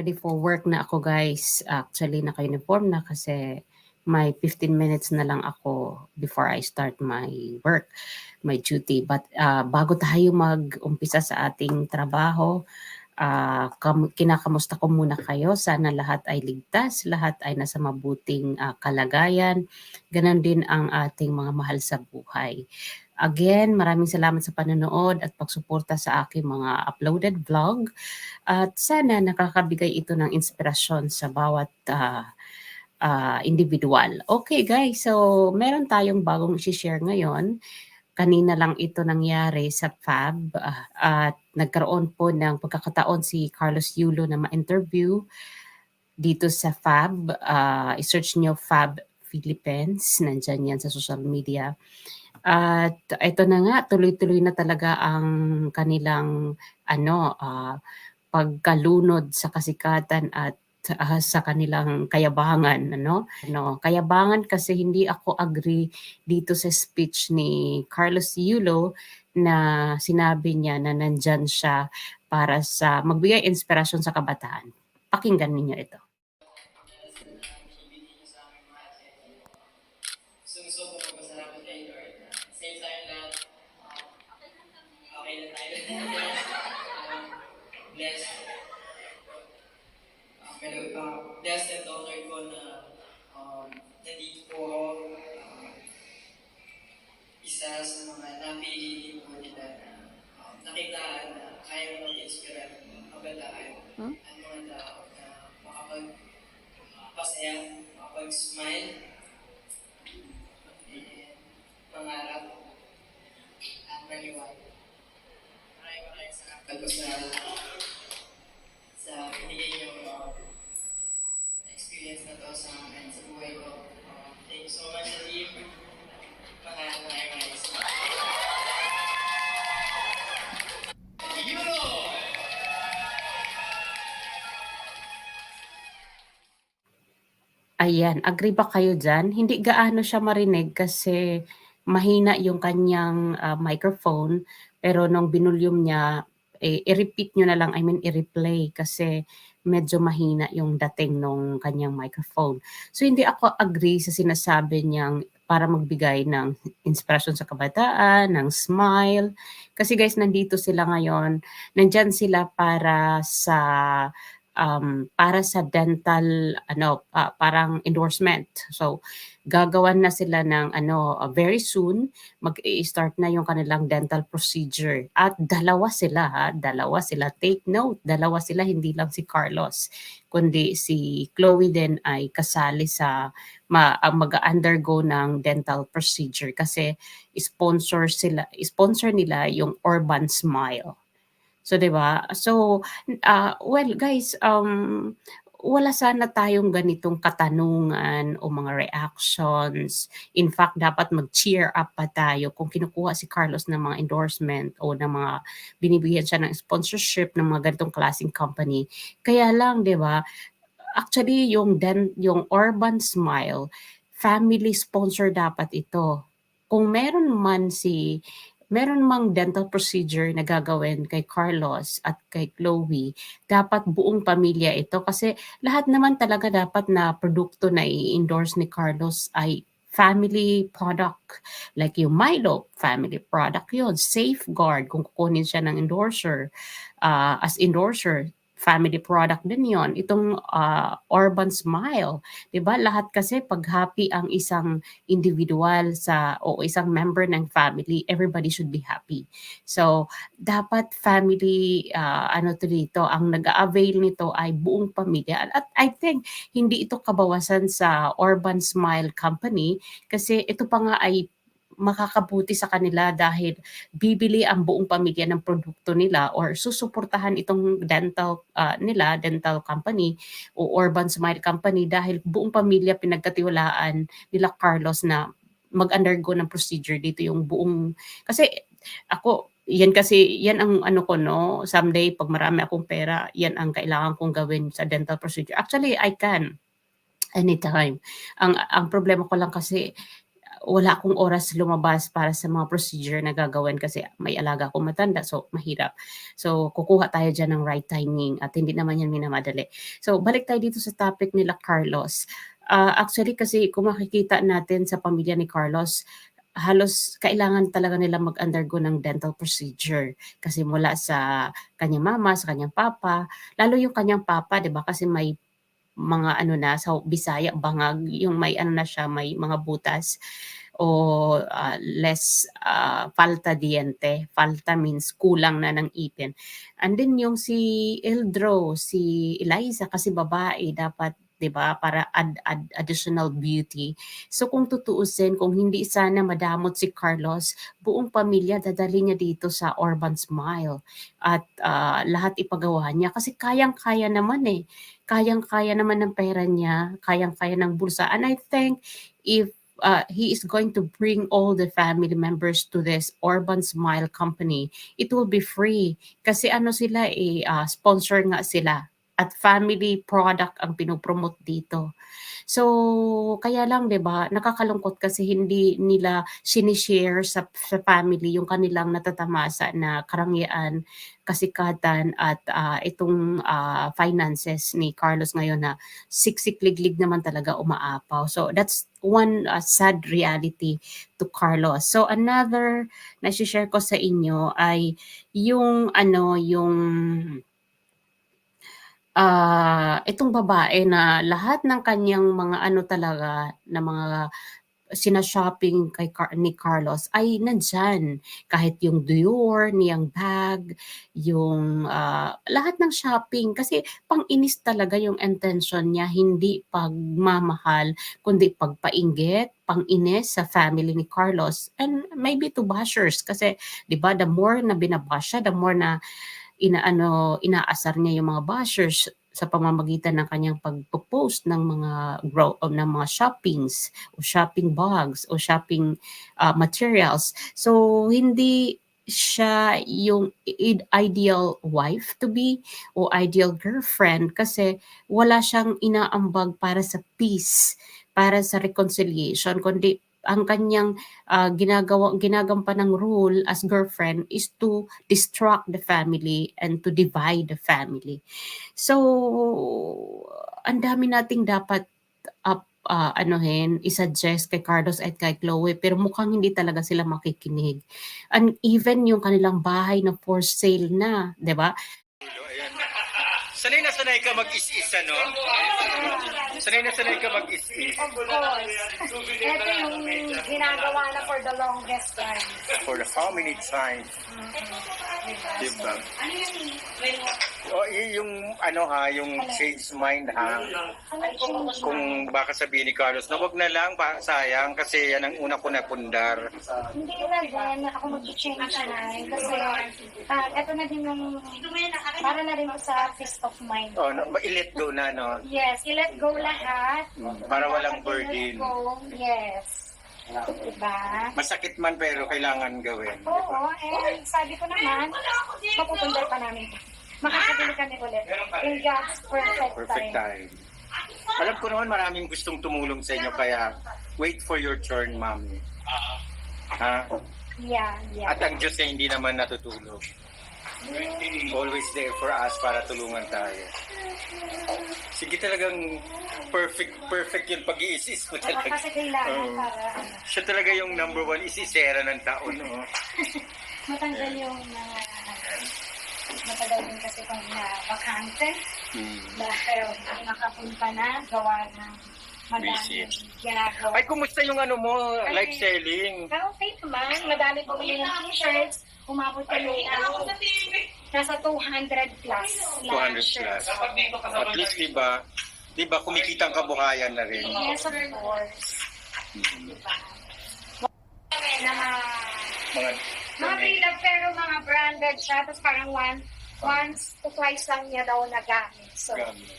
Ready for work na ako guys. Actually, naka-uniform na kasi may 15 minutes na lang ako before I start my work, my duty. But uh, bago tayo mag-umpisa sa ating trabaho, uh, kam- kinakamusta ko muna kayo. Sana lahat ay ligtas, lahat ay nasa mabuting uh, kalagayan. Ganon din ang ating mga mahal sa buhay. Again, maraming salamat sa panonood at pagsuporta sa aking mga uploaded vlog. At sana nakakabigay ito ng inspirasyon sa bawat uh, uh, individual. Okay guys, so meron tayong bagong i-share ngayon. Kanina lang ito nangyari sa FAB uh, at nagkaroon po ng pagkakataon si Carlos Yulo na ma-interview dito sa FAB. Uh, i-search nyo FAB Philippines, nandyan yan sa social media. At ito na nga, tuloy-tuloy na talaga ang kanilang ano, uh, pagkalunod sa kasikatan at uh, sa kanilang kayabangan ano? No kayabangan kasi hindi ako agree dito sa speech ni Carlos Yulo na sinabi niya na nandyan siya para sa magbigay inspirasyon sa kabataan. Pakinggan ninyo ito Gusto ko magpasalamat kay Lord na same time na um, okay na tayo. um, blessed. Uh, pero uh, blessed and honored ko na um, nandito po ako. Um, isa sa mga napili po nila na um, nakitaan na kaya mo mag-inspire ng kabataan Hmm? at mga tao na makapag-pasaya, makapag-smile, and pangarap at maniwala. Maraming maraming salamat po sa sa binigay niyo uh, experience na to sa akin sa buhay ko. Uh, thank you so much sa team. Maraming maraming salamat. Ayan, agree ba kayo dyan? Hindi gaano siya marinig kasi mahina yung kanyang ah, microphone pero nung binulyum niya, eh, i-repeat nyo na lang, I mean i-replay kasi medyo mahina yung dating nung kanyang microphone. So hindi ako agree sa sinasabi niyang para magbigay ng inspirasyon sa kabataan, ng smile. Kasi guys, nandito sila ngayon. Nandyan sila para sa um, para sa dental ano ah, parang endorsement. So gagawan na sila ng ano uh, very soon mag-i-start na yung kanilang dental procedure. At dalawa sila ha, dalawa sila. Take note, dalawa sila hindi lang si Carlos kundi si Chloe din ay kasali sa ma, uh, mag-undergo ng dental procedure kasi sponsor sila sponsor nila yung Urban Smile. So 'di ba? So ah, well guys, um wala sana tayong ganitong katanungan o mga reactions. In fact, dapat mag-cheer up pa tayo kung kinukuha si Carlos ng mga endorsement o ng mga binibigyan siya ng sponsorship ng mga ganitong klaseng company. Kaya lang, 'di ba? Actually, yung den, yung Urban Smile, family sponsor dapat ito. Kung meron man si meron mang dental procedure na gagawin kay Carlos at kay Chloe, dapat buong pamilya ito kasi lahat naman talaga dapat na produkto na i-endorse ni Carlos ay family product. Like yung Milo, family product yun. Safeguard, kung kukunin siya ng endorser, uh, as endorser, family product din yon itong uh, urban smile 'di ba? Lahat kasi pag happy ang isang individual sa o isang member ng family everybody should be happy. So dapat family uh, ano to dito ang nag-avail nito ay buong pamilya. At I think hindi ito kabawasan sa urban smile company kasi ito pa nga ay makakabuti sa kanila dahil bibili ang buong pamilya ng produkto nila or susuportahan itong dental uh, nila, dental company o Urban Smile Company dahil buong pamilya pinagkatiwalaan nila Carlos na mag-undergo ng procedure dito yung buong kasi ako yan kasi yan ang ano ko no someday pag marami akong pera yan ang kailangan kong gawin sa dental procedure. Actually I can anytime. Ang ang problema ko lang kasi wala akong oras lumabas para sa mga procedure na gagawin kasi may alaga akong matanda so mahirap. So kukuha tayo dyan ng right timing at hindi naman yan minamadali. So balik tayo dito sa topic nila Carlos. Ah, actually kasi kung makikita natin sa pamilya ni Carlos, halos kailangan talaga nila mag-undergo ng dental procedure kasi mula sa kanyang mama, sa kanyang papa, lalo yung kanyang papa, 'di ba? Kasi may mga ano na sa Bisaya bangag, yung may ano na siya, may mga butas o ah, less ah, falta diente. Falta means kulang na ng ipin. And then yung si Eldro, si Eliza kasi babae dapat 'di ba para add, add additional beauty. So kung tutuusin kung hindi sana madamot si Carlos, buong pamilya dadali niya dito sa Urban Smile at ah, lahat ipagawa niya kasi kayang-kaya naman eh. Kayang-kaya naman ng pera niya, kayang-kaya ng bulsa. And I think if uh, he is going to bring all the family members to this Urban Smile company, it will be free. Kasi ano sila eh, ah, sponsor nga sila at family product ang pinopromote dito. So, kaya lang 'di ba, nakakalungkot kasi hindi nila sinishare sa sa family yung kanilang natatamasa na karangyaan, kasikatan at ah, itong ah, finances ni Carlos ngayon na siksik-liglig naman talaga umaapaw. So, that's one ah, sad reality to Carlos. So, another na share ko sa inyo ay yung ano, yung ah, itong babae na lahat ng kanyang mga ano talaga na mga sina-shopping kay Car- ni Carlos ay nandyan. Kahit yung Dior, niyang bag, yung ah, lahat ng shopping. Kasi pang-inis talaga yung intention niya, hindi pagmamahal, kundi pagpainggit, pang-inis sa family ni Carlos. And maybe to bashers kasi 'di ba the more na binabash siya, the more na inaano inaasar niya yung mga bashers sa pamamagitan ng kanyang pagpo-post ng mga grow o ng mga shoppings o shopping bags o shopping ah, materials. So hindi siya yung ideal wife to be o ideal girlfriend kasi wala siyang inaambag para sa peace, para sa reconciliation, kundi ang kanyang ah, ginagawa ginagampan ng role as girlfriend is to distract the family and to divide the family. So, ang dami nating dapat up ah, anuhin, i-suggest kay Carlos at kay Chloe pero mukhang hindi talaga sila makikinig. And even yung kanilang bahay na for sale na, 'di ba? Sanay na sanay ka mag-is-is, ano? Sanay na sanay ka mag-is-is. Of course. Ito yung ginagawa na for the longest time. For how many times? Diba? O, y- yung ano ha, yung change mind ha. Kung baka sabihin ni Carlos na wag na lang, pa, sayang kasi yan ang una ko na pundar. Hindi na din ako mag-change mind kasi ah, ito na din yung para na rin sa peace of mind. O, no, i-let go na, no? Yes, i-let go lahat. Para walang burden. Yes. Diba? Masakit man pero kailangan gawin. Oo, and sabi ko naman, mapupundar pa namin. Makakabili kami ulit. In God's perfect, Perfect time. time. Alam ko naman maraming gustong tumulong sa inyo kaya wait for your turn, ma'am. Ha? Yeah, yeah. At ang Diyos ay hindi naman natutulog. Always there for us para tulungan tayo. Sige talagang perfect, perfect yung pag-iisis mo Baka talaga. kasi kailangan Oo. para ano, Siya talaga yung number one isisera ng taon. No? matanggal yung mga matagal din kasi kung na bakante Hmm. dahil nakapunta na gawa ng ginagawa. Ay, kumusta yung ano mo, live selling? Pero okay naman, madami bumili ng t-shirts, umabot kami ano, nasa 200 plus. 200 launches. plus. At least, di ba, di ba, kumikita ang kabuhayan na rin. Yes, of course. Diba? Na mga, Mga, mga pre-love pero mga branded siya, tapos parang one, once to twice lang niya daw nagamit. So, gamit.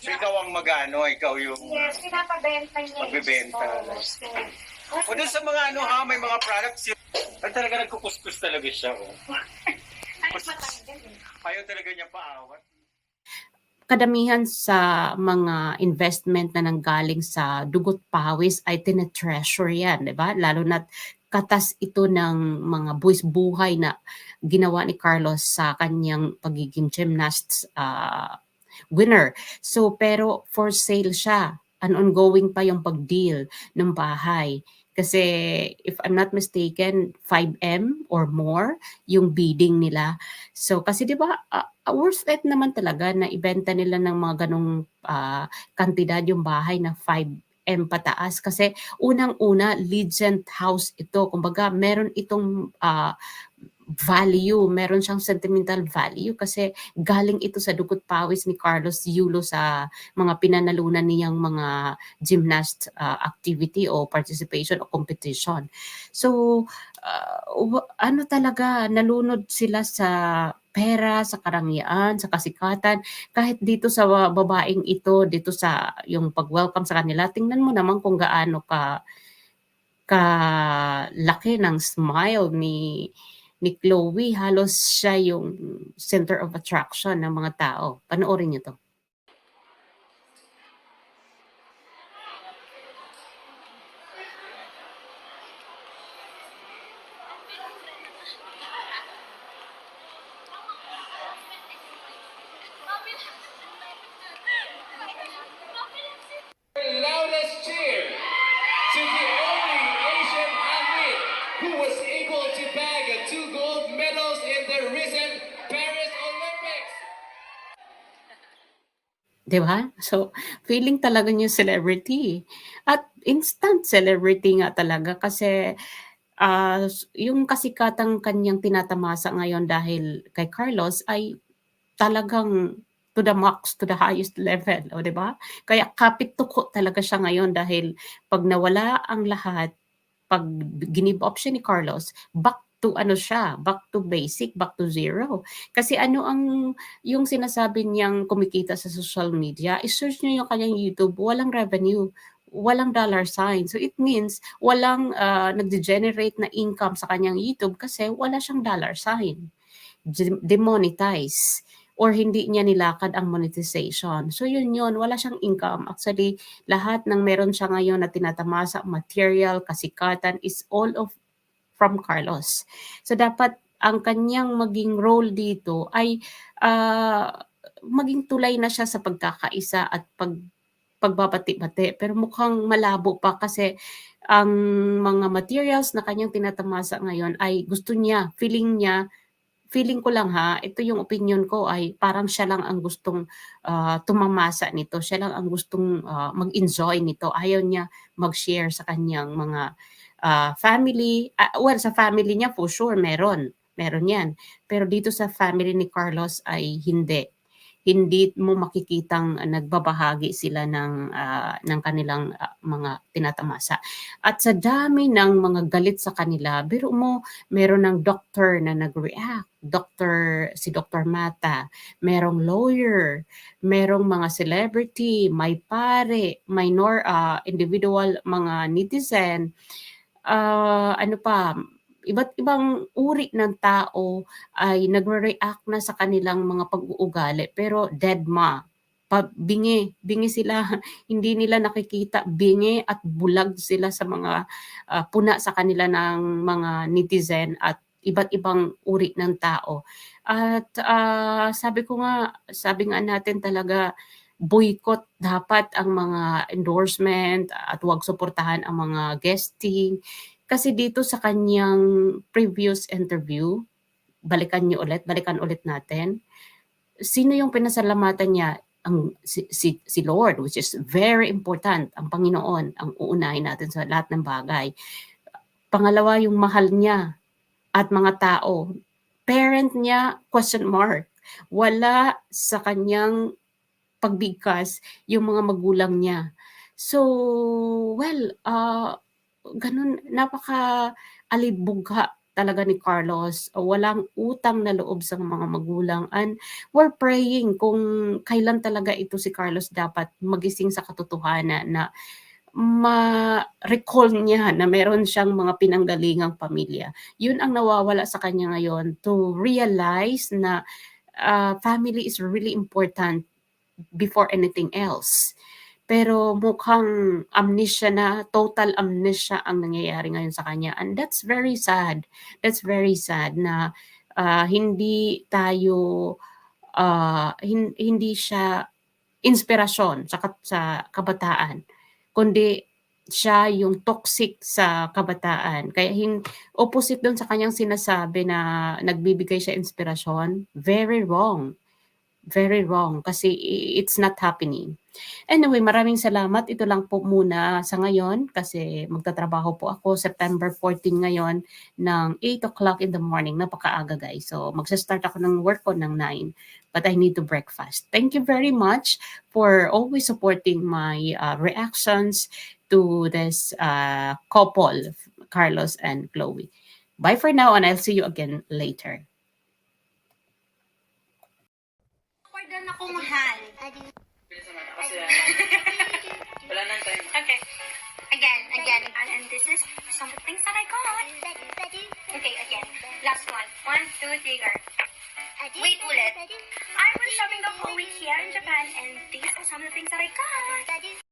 So, ikaw ang magano, ikaw yung... yes, pinapabenta niya. store. So, O dun sa mga ano ha, may mga products yun. Ay talaga nagkukuskus talaga siya. Oh. Eh. Ayaw talaga niya paawat. kadamihan sa mga investment na nanggaling sa dugot pawis ay tinetreasure yan, 'di ba? Lalo na't katas ito ng mga buwis buhay na ginawa ni Carlos sa kanyang pagiging gymnast ah, winner. So pero for sale siya. An ongoing pa yung pag-deal ng bahay. Kasi if I'm not mistaken, 5M or more yung bidding nila. So kasi 'di ba ah, worth it naman talaga na ibenta nila ng mga ganong ah, kantidad yung bahay na 5M pataas kasi unang-una legend house ito. Kumbaga meron itong ah, value, meron siyang sentimental value kasi galing ito sa dugot pawis ni Carlos Yulo sa mga pinanalunan niyang mga gymnast ah, activity o participation o competition. So wa- ano talaga nalunod sila sa pera, sa karangyaan, sa kasikatan. Kahit dito sa babaeng ito, dito sa yung pag-welcome sa kanila, tingnan mo naman kung gaano ka ka laki ng smile ni ni Chloe. Halos siya yung center of attraction ng mga tao. Panoorin niyo to. Di ba? So, feeling talaga niya celebrity. At instant celebrity nga talaga kasi s- yung kasikatang kanyang tinatamasa ngayon dahil kay Carlos ay talagang to the max, to the highest level. O, di ba? Kaya kapit tuko talaga siya ngayon dahil pag nawala ang lahat, pag ginib up siya ni Carlos, back to ano siya, back to basic, back to zero. Kasi ano ang yung sinasabi niyang kumikita sa social media, i-search niyo yung kanyang YouTube, walang revenue, walang dollar sign. So it means walang uh, nagde-generate na income sa kanyang YouTube kasi wala siyang dollar sign. De- demonetize or hindi niya nilakad ang monetization. So yun yun, wala siyang income. Actually, lahat ng meron siya ngayon na tinatamasa, material, kasikatan is all of from Carlos. So dapat ang kanyang maging role dito ay ah, maging tulay na siya sa pagkakaisa at pag pagbabati-bati. Pero mukhang malabo pa kasi ang mga materials na kanyang tinatamasa ngayon ay gusto niya, feeling niya, feeling ko lang ha, ito yung opinion ko ay parang siya lang ang gustong ah, tumamasa nito. Siya lang ang gustong ah, mag-enjoy nito. Ayaw niya mag-share sa kanyang mga ah, family. Ah, well, sa family niya for sure meron. Meron yan. Pero dito sa family ni Carlos ay hindi. Hindi mo makikitang ah, nagbabahagi sila ng ah, ng kanilang ah, mga tinatamasa. At sa dami ng mga galit sa kanila, biro mo, meron ng doctor na nag-react. Doctor, si Dr. Mata, merong lawyer, merong mga celebrity, may pare, minor ah, individual, mga netizen, ah, ano pa, iba't ibang uri ng tao ay nagre-react na sa kanilang mga pag-uugali pero dead ma. Pa, bingi, bingi sila, hindi nila nakikita, bingi at bulag sila sa mga ah, puna sa kanila ng mga netizen at iba't ibang uri ng tao. At ah, sabi ko nga, sabi nga natin talaga, boycott dapat ang mga endorsement at huwag suportahan ang mga guesting. Kasi dito sa kanyang previous interview, balikan niyo ulit, balikan ulit natin. Sino yung pinasalamatan niya? Ang si, si, si Lord, which is very important. Ang Panginoon, ang uunahin natin sa lahat ng bagay. Pangalawa, yung mahal niya at mga tao. Parent niya, question mark. Wala sa kanyang pagbigkas yung mga magulang niya. So, well, uh, ganun, napaka alibugha talaga ni Carlos. Walang utang na loob sa mga magulang. And we're praying kung kailan talaga ito si Carlos dapat magising sa katotohanan na ma-recall niya na meron siyang mga pinanggalingang pamilya. Yun ang nawawala sa kanya ngayon to realize na uh, family is really important before anything else. Pero mukhang amnesia na, total amnesia ang nangyayari ngayon sa kanya. And that's very sad. That's very sad na ah, hindi tayo, ah, hin- hindi siya inspirasyon sa, kat- sa kabataan, kundi siya yung toxic sa kabataan. Kaya hin, opposite doon sa kanyang sinasabi na nagbibigay siya inspirasyon, very wrong. Very wrong kasi it's not happening. Anyway, maraming salamat. Ito lang po muna sa ngayon kasi magtatrabaho po ako September 14 ngayon ng 8 o'clock in the morning. Napakaaga guys. So magsa-start ako ng work ko ng 9 but I need to breakfast. Thank you very much for always supporting my uh, reactions to this uh, couple, Carlos and Chloe. Bye for now and I'll see you again later. Ako mahal. Wala nang time. Okay. Again, again. And this is some of the things that I got. Okay, again. Last one. One, two, three, go. Wait, ulit. I was shopping the whole week here in Japan, and these are some of the things that I got.